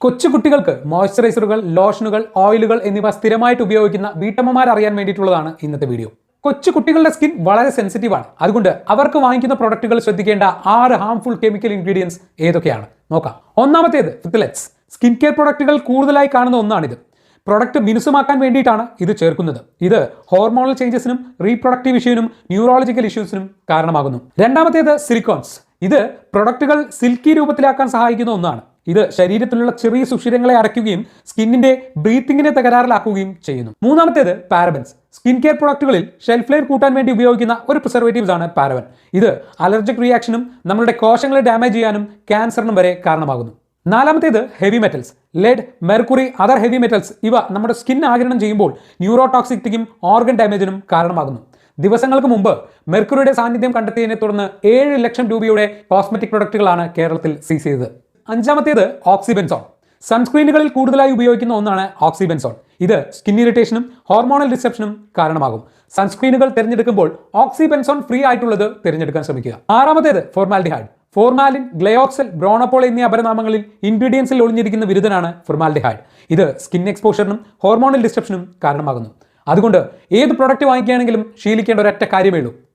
കൊച്ചു കുട്ടികൾക്ക് മോയ്സ്ചറൈസറുകൾ ലോഷനുകൾ ഓയിലുകൾ എന്നിവ സ്ഥിരമായിട്ട് ഉപയോഗിക്കുന്ന വീട്ടമ്മമാർ അറിയാൻ വേണ്ടിയിട്ടുള്ളതാണ് ഇന്നത്തെ വീഡിയോ കൊച്ചു കുട്ടികളുടെ സ്കിൻ വളരെ സെൻസിറ്റീവ് ആണ്. അതുകൊണ്ട് അവർക്ക് വാങ്ങിക്കുന്ന പ്രൊഡക്റ്റുകൾ ശ്രദ്ധിക്കേണ്ട ആറ് ഹാംഫുൾ കെമിക്കൽ ഇൻഗ്രീഡിയൻസ് ഏതൊക്കെയാണ്? നോക്കാം. ഒന്നാമത്തേത് ഫിത്തലെറ്റ്സ് സ്കിൻ കെയർ പ്രൊഡക്റ്റുകൾ കൂടുതലായി കാണുന്ന ഒന്നാണിത്. പ്രൊഡക്റ്റ് മിനുസമാക്കാൻ വേണ്ടിയിട്ടാണ് ഇത് ചേർക്കുന്നത്. ഇത് ഹോർമോണൽ ചേഞ്ചസിനും റീപ്രൊഡക്റ്റീവ് ഇഷ്യൂവിനും ന്യൂറോളജിക്കൽ ഇഷ്യൂസിനും കാരണമാകുന്നു. രണ്ടാമത്തേത് സിലിക്കോൺസ് ഇത് പ്രൊഡക്റ്റുകൾ സിൽക്കി രൂപത്തിലാക്കാൻ സഹായിക്കുന്ന ഒന്നാണ്. ഇത് ശരീരത്തിലുള്ള ചെറിയ സുഷിരങ്ങളെ അടയ്ക്കുകയും സ്കിന്നിന്റെ ബ്രീത്തിങ്ങിനെ തകരാറിലാക്കുകയും ചെയ്യുന്നു. മൂന്നാമത്തേത് പാരബൻസ്. സ്കിൻ കെയർ പ്രൊഡക്റ്റുകളിൽ ഷെൽഫ് ലൈഫ് കൂട്ടാൻ വേണ്ടി ഉപയോഗിക്കുന്ന ഒരു പ്രിസർവേറ്റീവ്സ് ആണ് പാരബൻ. ഇത് അലർജിക് റിയാക്ഷനും നമ്മുടെ കോശങ്ങളെ ഡാമേജ് ചെയ്യാനും ക്യാൻസറിനും വരെ കാരണമാകുന്നു. നാലാമത്തേത് heavy metals. Lead mercury other heavy metals ഇവ നമ്മുടെ സ്കിൻ ആഗിരണം ചെയ്യുമ്പോൾ ന്യൂറോടോക്സിറ്റിക്കും ഓർഗൻ ഡാമേജിനും കാരണമാകുന്നു. ദിവസങ്ങൾക്ക് മുമ്പ് മെർക്കുറിയുടെ സാന്നിധ്യം കണ്ടെത്തിയതിനെ തുടർന്ന് ഏഴ് ലക്ഷം രൂപയുടെ കോസ്മെറ്റിക് പ്രൊഡക്റ്റുകളാണ് കേരളത്തിൽ സീസ് ചെയ്തത്. അഞ്ചാമത്തേത് ഓക്സിബെൻസോൺ. സൺസ്ക്രീനുകളിൽ കൂടുതലായി ഉപയോഗിക്കുന്ന ഒന്നാണ് ഓക്സിബെൻസോൺ. ഇത് സ്കിൻ ഇറിറ്റേഷനും ഹോർമോണൽ ഡിസെപ്ഷനും കാരണമാകും. സൺസ്ക്രീനുകൾ തിരഞ്ഞെടുക്കുമ്പോൾ ഓക്സിബെൻസോൺ ഫ്രീ ആയിട്ടുള്ളത് തിരഞ്ഞെടുക്കാൻ ശ്രമിക്കുക. ആറാമത്തേത് ഫോർമാൽഡിഹൈഡ്. ഫോർമാലിൻ ഗ്ലയോക്സൽ ബ്രോണപ്പോൾ എന്നീ അപരനാമങ്ങളിൽ ഇൻഗ്രീഡിയൻസിൽ ഒളിഞ്ഞിരിക്കുന്ന വിരുദ്ധനാണ് ഫോർമാൽഡിഹൈഡ്. ഇത് സ്കിൻ എക്സ്പോഷറിനും ഹോർമോണൽ ഡിസ്ട്രപ്ഷനും കാരണമാകുന്നു. അതുകൊണ്ട് ഏത് പ്രൊഡക്റ്റ് വാങ്ങിക്കുകയാണെങ്കിലും ശീലിക്കേണ്ട ഒരൊറ്റ കാര്യമേ ഉള്ളൂ.